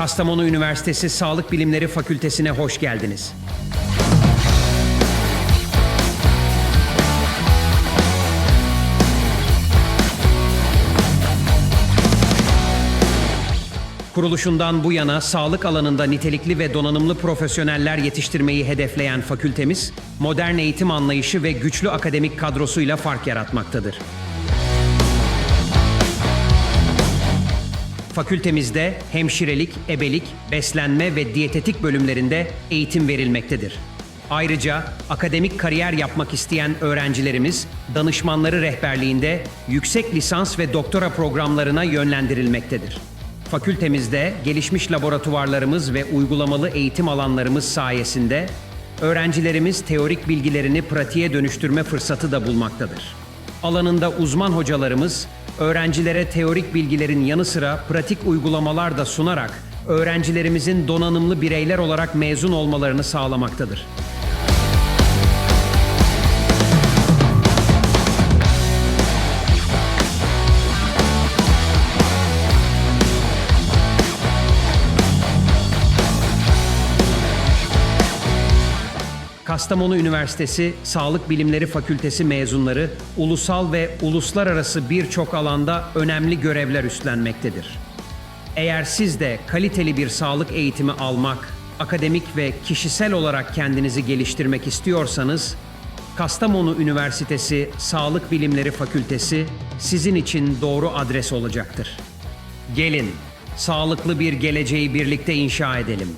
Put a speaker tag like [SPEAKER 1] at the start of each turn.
[SPEAKER 1] Kastamonu Üniversitesi Sağlık Bilimleri Fakültesine hoş geldiniz. Kuruluşundan bu yana sağlık alanında nitelikli ve donanımlı profesyoneller yetiştirmeyi hedefleyen fakültemiz, modern eğitim anlayışı ve güçlü akademik kadrosuyla fark yaratmaktadır. Fakültemizde hemşirelik, ebelik, beslenme ve diyetetik bölümlerinde eğitim verilmektedir. Ayrıca akademik kariyer yapmak isteyen öğrencilerimiz danışmanları rehberliğinde yüksek lisans ve doktora programlarına yönlendirilmektedir. Fakültemizde gelişmiş laboratuvarlarımız ve uygulamalı eğitim alanlarımız sayesinde öğrencilerimiz teorik bilgilerini pratiğe dönüştürme fırsatı da bulmaktadır. Alanında uzman hocalarımız öğrencilere teorik bilgilerin yanı sıra pratik uygulamalar da sunarak öğrencilerimizin donanımlı bireyler olarak mezun olmalarını sağlamaktadır. Kastamonu Üniversitesi Sağlık Bilimleri Fakültesi mezunları ulusal ve uluslararası birçok alanda önemli görevler üstlenmektedir. Eğer siz de kaliteli bir sağlık eğitimi almak, akademik ve kişisel olarak kendinizi geliştirmek istiyorsanız, Kastamonu Üniversitesi Sağlık Bilimleri Fakültesi sizin için doğru adres olacaktır. Gelin, sağlıklı bir geleceği birlikte inşa edelim.